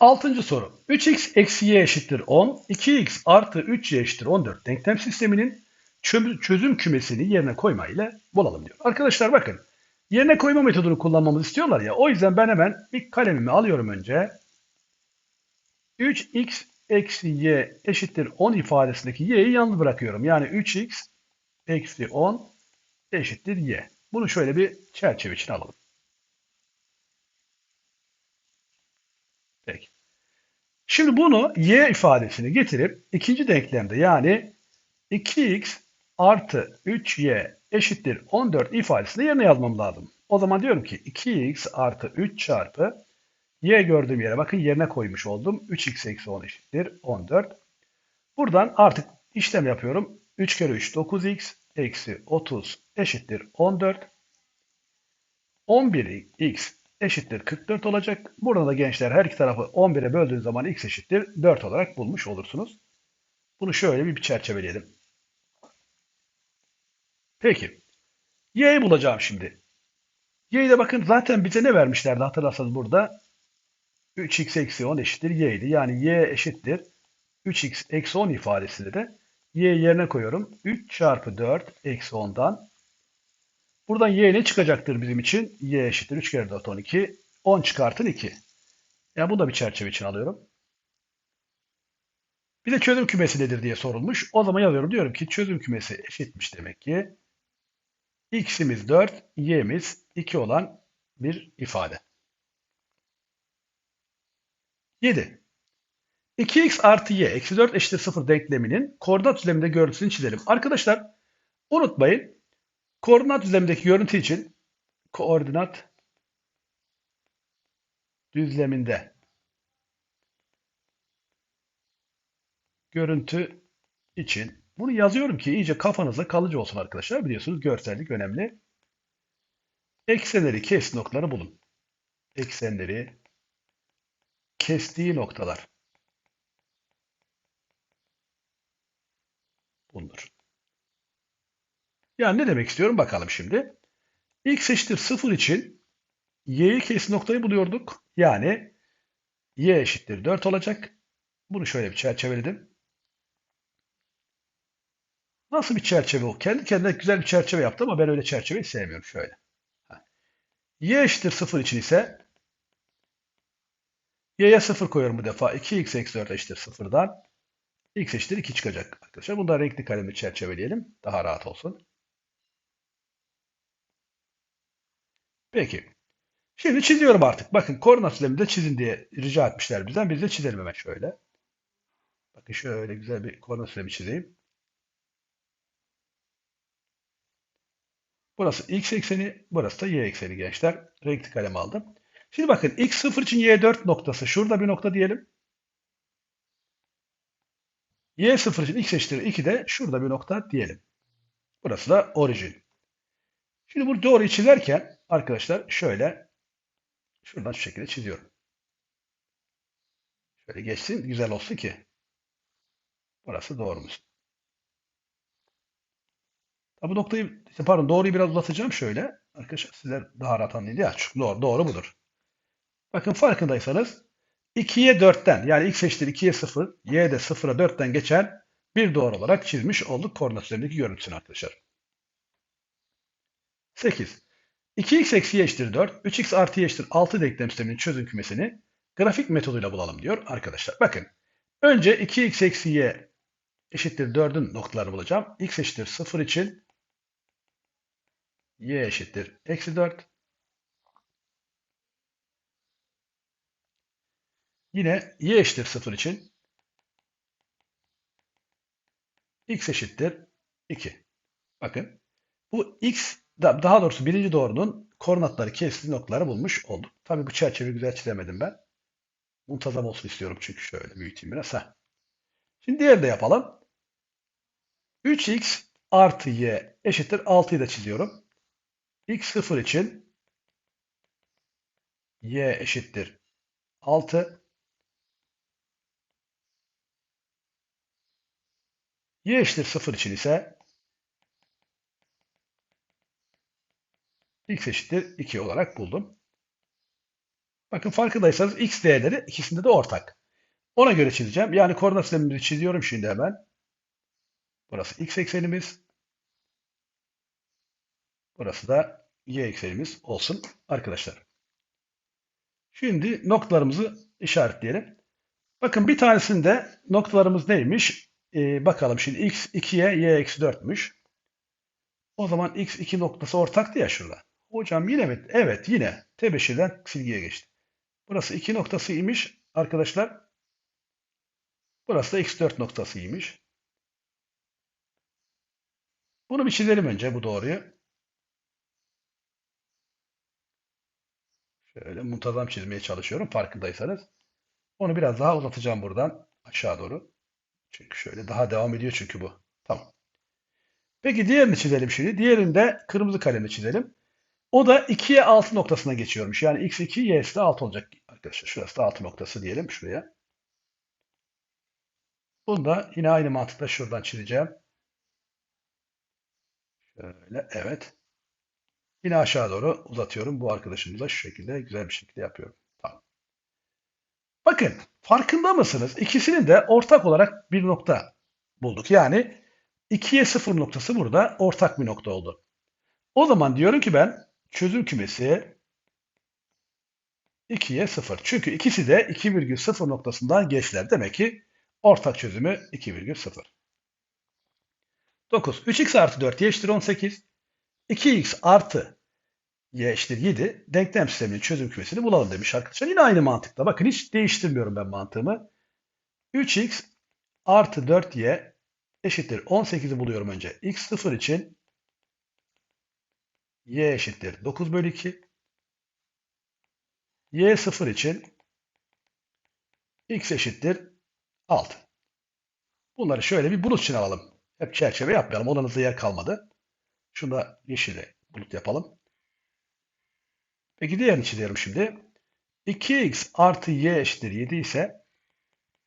Altıncı soru. 3x eksi y eşittir 10, 2x artı 3y eşittir 14 denklem sisteminin çö- çözüm kümesini yerine koyma ile bulalım diyor. Arkadaşlar bakın yerine koyma metodunu kullanmamızı istiyorlar ya. O yüzden ben hemen ilk kalemimi alıyorum önce. 3x eksi y eşittir 10 ifadesindeki y'yi yalnız bırakıyorum. Yani 3x eksi 10 eşittir y. Bunu şöyle bir çerçeve için alalım. Şimdi bunu y ifadesini getirip ikinci denklemde yani 2x artı 3y eşittir 14 ifadesini yerine yazmam lazım. O zaman diyorum ki 2x artı 3 çarpı y gördüğüm yere bakın yerine koymuş oldum. 3x eksi 10 eşittir 14. Buradan artık işlem yapıyorum. 3 kere 3 9x eksi 30 eşittir 14. 11x eşittir 44 olacak. Burada da gençler her iki tarafı 11'e böldüğün zaman x eşittir 4 olarak bulmuş olursunuz. Bunu şöyle bir çerçeveleyelim. Peki. Y'yi bulacağım şimdi. Y'yi de bakın zaten bize ne vermişlerdi hatırlarsanız burada. 3x eksi 10 eşittir y'ydi. Yani y eşittir 3x eksi 10 ifadesini de y yerine koyuyorum. 3 çarpı 4 eksi 10'dan Buradan y ne çıkacaktır bizim için? y eşittir 3 kere 4 12. 10 çıkartın 2. Yani bunu da bir çerçeve için alıyorum. Bir de çözüm kümesi nedir diye sorulmuş. O zaman yazıyorum. Diyorum ki çözüm kümesi eşitmiş demek ki. x'imiz 4, y'miz 2 olan bir ifade. 7. 2x artı y eksi 4 eşittir 0 denkleminin koordinat düzleminde görüntüsünü çizelim. Arkadaşlar unutmayın Koordinat düzlemindeki görüntü için koordinat düzleminde görüntü için bunu yazıyorum ki iyice kafanızda kalıcı olsun arkadaşlar. Biliyorsunuz görsellik önemli. Eksenleri kes noktaları bulun. Eksenleri kestiği noktalar bulunur. Yani ne demek istiyorum bakalım şimdi. X eşittir 0 için y'yi kesin noktayı buluyorduk. Yani y eşittir 4 olacak. Bunu şöyle bir çerçeveledim. Nasıl bir çerçeve o? Kendi kendine güzel bir çerçeve yaptı ama ben öyle çerçeveyi sevmiyorum. Şöyle. y eşittir 0 için ise y'ye 0 koyuyorum bu defa. 2x eksi 4 eşittir 0'dan. x eşittir 2 çıkacak arkadaşlar. Bunu da renkli kalemle çerçeveleyelim. Daha rahat olsun. Peki. Şimdi çiziyorum artık. Bakın koordinat sisteminde çizin diye rica etmişler bizden. Biz de çizelim hemen şöyle. Bakın şöyle güzel bir koordinat sistemi çizeyim. Burası x ekseni, burası da y ekseni gençler. Renkli kalem aldım. Şimdi bakın x 0 için y 4 noktası. Şurada bir nokta diyelim. y 0 için x eşittir 2 de şurada bir nokta diyelim. Burası da orijin. Şimdi bu doğruyu çizerken arkadaşlar şöyle şuradan şu şekilde çiziyorum. Şöyle geçsin güzel olsun ki burası doğrumuz. Bu noktayı pardon doğruyu biraz uzatacağım şöyle. Arkadaşlar sizler daha rahat anlayın. Çünkü doğru, doğru budur. Bakın farkındaysanız 2'ye 4'ten yani x eşittir 2'ye 0, y de 0'a 4'ten geçen bir doğru olarak çizmiş olduk koordinat üzerindeki görüntüsünü arkadaşlar. 8. 2x eksi y eşittir 4, 3x artı y eşittir 6 denklem sisteminin çözüm kümesini grafik metoduyla bulalım diyor arkadaşlar. Bakın önce 2x eksi y eşittir 4'ün noktalarını bulacağım. x eşittir 0 için y eşittir eksi 4. Yine y eşittir 0 için x eşittir 2. Bakın bu x daha doğrusu birinci doğrunun koordinatları kestiği noktaları bulmuş olduk. Tabi bu çerçeveyi güzel çizemedim ben. Muntazam olsun istiyorum çünkü şöyle büyüteyim biraz. Heh. Şimdi diğeri de yapalım. 3x artı y eşittir 6'yı da çiziyorum. x 0 için y eşittir 6. y eşittir 0 için ise x eşittir 2 olarak buldum. Bakın farkındaysanız x değerleri ikisinde de ortak. Ona göre çizeceğim. Yani koordinat sistemimizi çiziyorum şimdi hemen. Burası x eksenimiz. Burası da y eksenimiz olsun arkadaşlar. Şimdi noktalarımızı işaretleyelim. Bakın bir tanesinde noktalarımız neymiş? Ee, bakalım şimdi x 2'ye y eksi 4'müş. O zaman x 2 noktası ortaktı ya şurada. Hocam yine mi? Evet yine. Tebeşirden silgiye geçti. Burası 2 noktasıymış arkadaşlar. Burası da x4 noktasıymış. Bunu bir çizelim önce bu doğruyu. Şöyle muntazam çizmeye çalışıyorum farkındaysanız. Onu biraz daha uzatacağım buradan aşağı doğru. Çünkü şöyle daha devam ediyor çünkü bu. Tamam. Peki diğerini çizelim şimdi. Diğerini de kırmızı kalemle çizelim. O da 2'ye 6 noktasına geçiyormuş. Yani x2 y'si de 6 olacak arkadaşlar. Şurası da 6 noktası diyelim şuraya. Bunu da yine aynı mantıkla şuradan çizeceğim. Şöyle evet. Yine aşağı doğru uzatıyorum. Bu arkadaşımıza şu şekilde güzel bir şekilde yapıyorum. Tamam. Bakın farkında mısınız? İkisinin de ortak olarak bir nokta bulduk. Yani 2'ye 0 noktası burada ortak bir nokta oldu. O zaman diyorum ki ben çözüm kümesi 2'ye 0. Çünkü ikisi de 2,0 noktasından geçtiler. Demek ki ortak çözümü 2,0. 9. 3x artı 4 y eşittir 18. 2x artı y eşittir 7. Denklem sisteminin çözüm kümesini bulalım demiş arkadaşlar. Yine aynı mantıkla. Bakın hiç değiştirmiyorum ben mantığımı. 3x artı 4y eşittir 18'i buluyorum önce. x0 için y eşittir 9 bölü 2. y0 için x eşittir 6. Bunları şöyle bir bulut için alalım. Hep çerçeve yapmayalım. Oranızda yer kalmadı. Şunu da yeşile bulut yapalım. Peki diğerini çiziyorum şimdi. 2x artı y eşittir 7 ise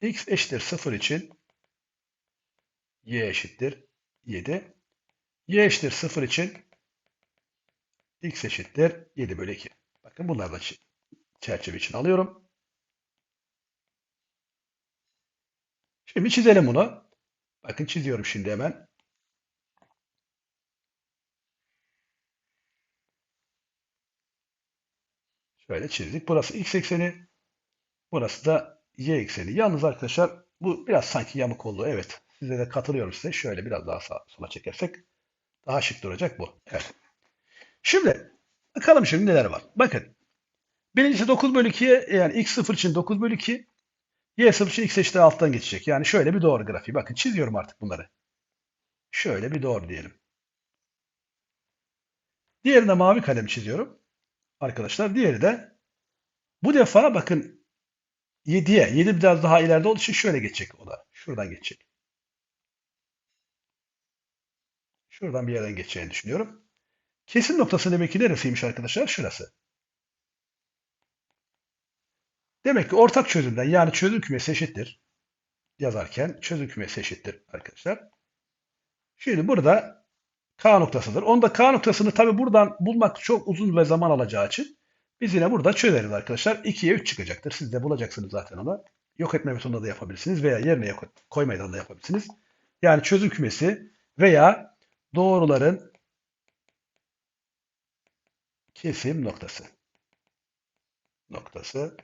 x eşittir 0 için y eşittir 7. y eşittir 0 için x eşittir 7 bölü 2. Bakın bunları da çerçeve için alıyorum. Şimdi çizelim bunu. Bakın çiziyorum şimdi hemen. Şöyle çizdik. Burası x ekseni. Burası da y ekseni. Yalnız arkadaşlar bu biraz sanki yamuk oldu. Evet. Size de katılıyorum size. Şöyle biraz daha sağa sola çekersek daha şık duracak bu. Evet. Şimdi bakalım şimdi neler var. Bakın. Birincisi 9 bölü 2'ye yani x0 için 9 bölü 2 y sıfır için x eşittir alttan geçecek. Yani şöyle bir doğru grafiği. Bakın çiziyorum artık bunları. Şöyle bir doğru diyelim. Diğerine mavi kalem çiziyorum. Arkadaşlar diğeri de bu defa bakın 7'ye. 7 biraz daha ileride olduğu için şöyle geçecek o da. Şuradan geçecek. Şuradan bir yerden geçeceğini düşünüyorum. Kesim noktası demek ki neresiymiş arkadaşlar? Şurası. Demek ki ortak çözümden yani çözüm kümesi eşittir. Yazarken çözüm kümesi eşittir arkadaşlar. Şimdi burada K noktasıdır. Onda K noktasını tabi buradan bulmak çok uzun ve zaman alacağı için biz yine burada çözeriz arkadaşlar. 2'ye 3 çıkacaktır. Siz de bulacaksınız zaten onu. Yok etme metodunda da yapabilirsiniz veya yerine koymadan da yapabilirsiniz. Yani çözüm kümesi veya doğruların kesim noktası. Noktası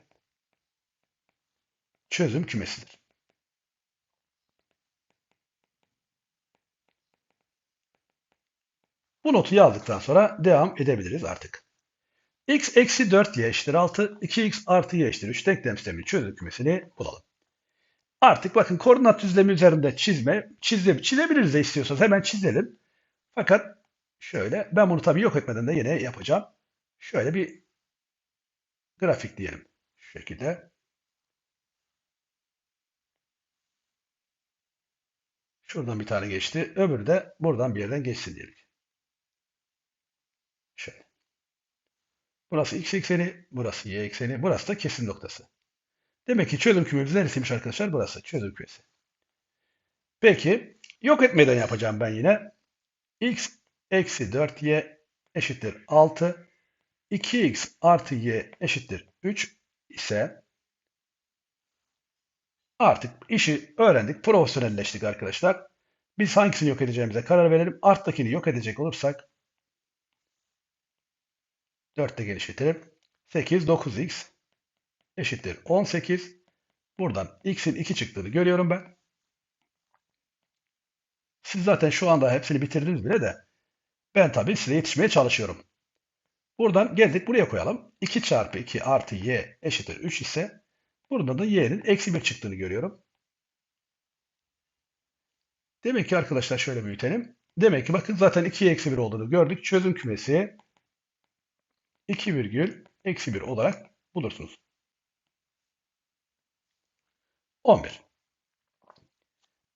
çözüm kümesidir. Bu notu yazdıktan sonra devam edebiliriz artık. x eksi 4y eşittir 6, 2x artı y eşittir 3 denklem sisteminin çözüm kümesini bulalım. Artık bakın koordinat düzlemi üzerinde çizme, çizim, çizebiliriz de istiyorsanız hemen çizelim. Fakat şöyle, ben bunu tabii yok etmeden de yine yapacağım. Şöyle bir grafik diyelim. Şu şekilde. Şuradan bir tane geçti. Öbürü de buradan bir yerden geçsin diyelim. Şöyle. Burası x ekseni, burası y ekseni, burası da kesim noktası. Demek ki çözüm kümemiz neresiymiş arkadaşlar? Burası çözüm kümesi. Peki yok etmeden yapacağım ben yine. x eksi 4y eşittir 6. 2x artı y eşittir 3. ise artık işi öğrendik, profesyonelleştik arkadaşlar. Biz hangisini yok edeceğimize karar verelim. Art'takini yok edecek olursak 4'te genişletelim. 8, 9x eşittir 18. Buradan x'in 2 çıktığını görüyorum ben. Siz zaten şu anda hepsini bitirdiniz bile de ben tabii size yetişmeye çalışıyorum. Buradan geldik buraya koyalım. 2 çarpı 2 artı y eşittir 3 ise burada da y'nin eksi 1 çıktığını görüyorum. Demek ki arkadaşlar şöyle büyütelim. Demek ki bakın zaten 2'ye eksi 1 olduğunu gördük. Çözüm kümesi 2 virgül eksi 1 olarak bulursunuz. 11.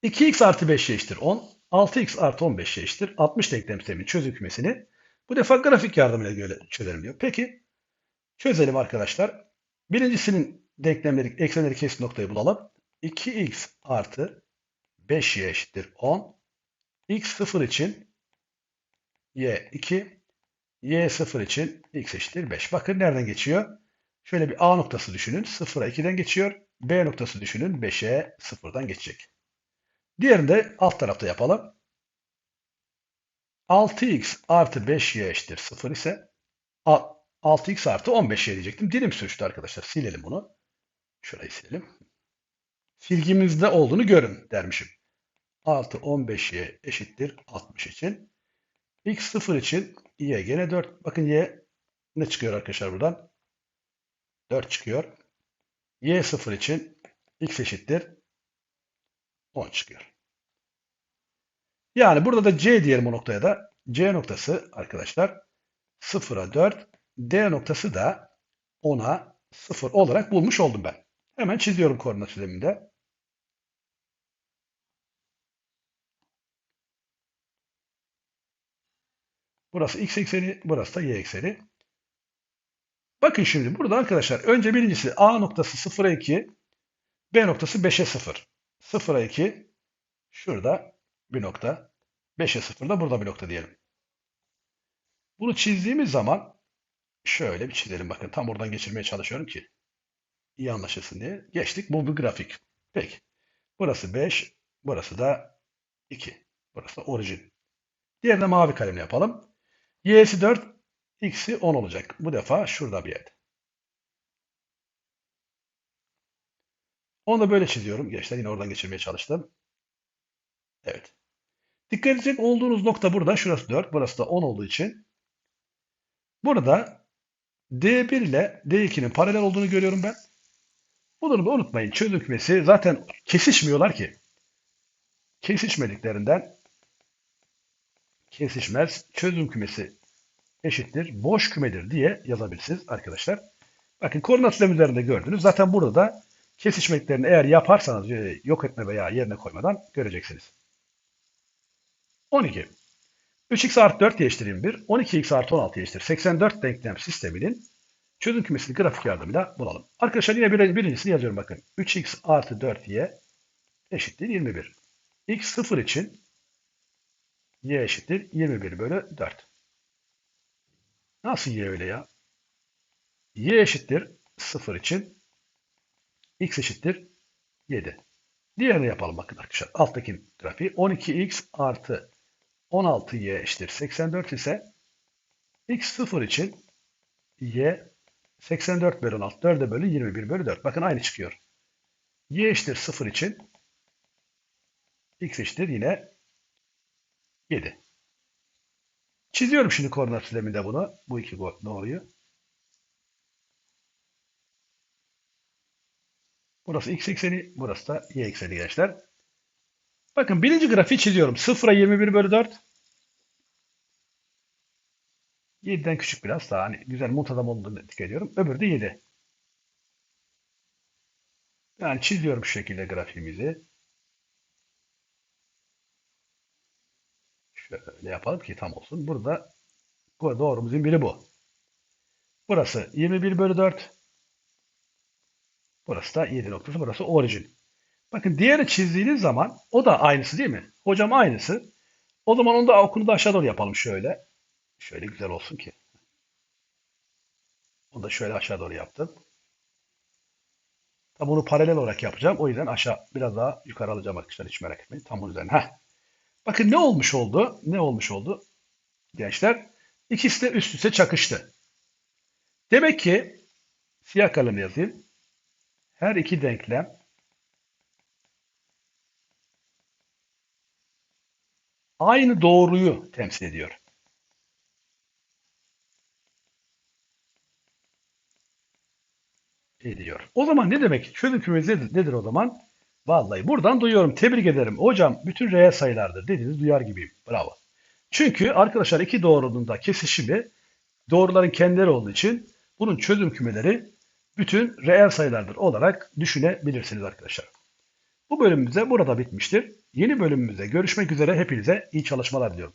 2x artı 5 eşittir 10. 6x artı 15 eşittir 60 denklem sisteminin çözüm kümesini bu defa grafik yardımıyla çözelim diyor. Peki çözelim arkadaşlar. Birincisinin denklemleri, eksenleri kesin noktayı bulalım. 2x artı 5y eşittir 10. x 0 için y 2, y 0 için x eşittir 5. Bakın nereden geçiyor? Şöyle bir A noktası düşünün. 0'a 2'den geçiyor. B noktası düşünün. 5'e 0'dan geçecek. Diğerini de alt tarafta yapalım. 6x artı 5y eşittir 0 ise 6x artı 15y diyecektim. Dilim sürçtü arkadaşlar. Silelim bunu. Şurayı silelim. Silgimizde olduğunu görün dermişim. Artı 15y eşittir 60 için. x 0 için y gene 4. Bakın y ne çıkıyor arkadaşlar buradan? 4 çıkıyor. y 0 için x eşittir 10 çıkıyor. Yani burada da C diyelim o noktaya da. C noktası arkadaşlar 0'a 4. D noktası da 10'a 0 olarak bulmuş oldum ben. Hemen çiziyorum koordinat sisteminde. Burası x ekseni, burası da y ekseni. Bakın şimdi burada arkadaşlar önce birincisi A noktası 0'a 2, B noktası 5'e 0. 0'a 2 şurada bir nokta. 5'e 0 da burada bir nokta diyelim. Bunu çizdiğimiz zaman şöyle bir çizelim. Bakın tam oradan geçirmeye çalışıyorum ki iyi anlaşılsın diye. Geçtik. Bu bir grafik. Peki. Burası 5. Burası da 2. Burası da orijin. Diğerine mavi kalemle yapalım. Y'si 4. X'i 10 olacak. Bu defa şurada bir yerde. Onu da böyle çiziyorum. Gençler yine oradan geçirmeye çalıştım. Evet. Dikkat edecek olduğunuz nokta burada. Şurası 4. Burası da 10 olduğu için. Burada D1 ile D2'nin paralel olduğunu görüyorum ben. Bunu da unutmayın. Çözüm kümesi zaten kesişmiyorlar ki. Kesişmediklerinden kesişmez. Çözüm kümesi eşittir. Boş kümedir diye yazabilirsiniz arkadaşlar. Bakın koordinat sistemi üzerinde gördünüz. Zaten burada da kesişmeklerini eğer yaparsanız e, yok etme veya yerine koymadan göreceksiniz. 12. 3x artı 4 eşittir 21. 12x artı 16 eşittir 84 denklem sisteminin çözüm kümesini grafik yardımıyla bulalım. Arkadaşlar yine bir, birincisini yazıyorum bakın. 3x artı 4y eşittir 21. x 0 için y eşittir 21 bölü 4. Nasıl y öyle ya? y eşittir 0 için x eşittir 7. Diğerini yapalım bakın arkadaşlar. Alttaki grafiği 12x artı 16y eşittir 84 ise x0 için y 84 bölü 16 4'e bölü 21 bölü 4. Bakın aynı çıkıyor. y eşittir 0 için x eşittir yine 7. Çiziyorum şimdi koordinat sisteminde bunu. Bu iki doğruyu. Burası x ekseni, burası da y ekseni gençler. Bakın birinci grafiği çiziyorum. 0'a 21 bölü 4. 7'den küçük biraz daha hani güzel muntazam olduğunu dikkat ediyorum. Öbürü de 7. Yani çiziyorum şu şekilde grafiğimizi. Şöyle yapalım ki tam olsun. Burada bu doğrumuzun biri bu. Burası 21 bölü 4. Burası da 7 noktası. Burası orijin. Bakın diğeri çizdiğiniz zaman o da aynısı değil mi? Hocam aynısı. O zaman onu da okunu da aşağı doğru yapalım şöyle. Şöyle güzel olsun ki. Onu da şöyle aşağı doğru yaptım. Tabi bunu paralel olarak yapacağım. O yüzden aşağı biraz daha yukarı alacağım arkadaşlar. Hiç merak etmeyin. Tam bunun üzerine. Heh. Bakın ne olmuş oldu? Ne olmuş oldu? Gençler. İkisi de üst üste çakıştı. Demek ki siyah kalemle yazayım. Her iki denklem aynı doğruyu temsil ediyor. ediyor. O zaman ne demek? Çözüm kümesi nedir, nedir o zaman? Vallahi buradan duyuyorum. Tebrik ederim. Hocam bütün reel sayılardır dediğiniz duyar gibiyim. Bravo. Çünkü arkadaşlar iki doğrunun da kesişimi doğruların kendileri olduğu için bunun çözüm kümeleri bütün reel sayılardır olarak düşünebilirsiniz arkadaşlar. Bu bölümümüz de burada bitmiştir. Yeni bölümümüzde görüşmek üzere. Hepinize iyi çalışmalar diliyorum.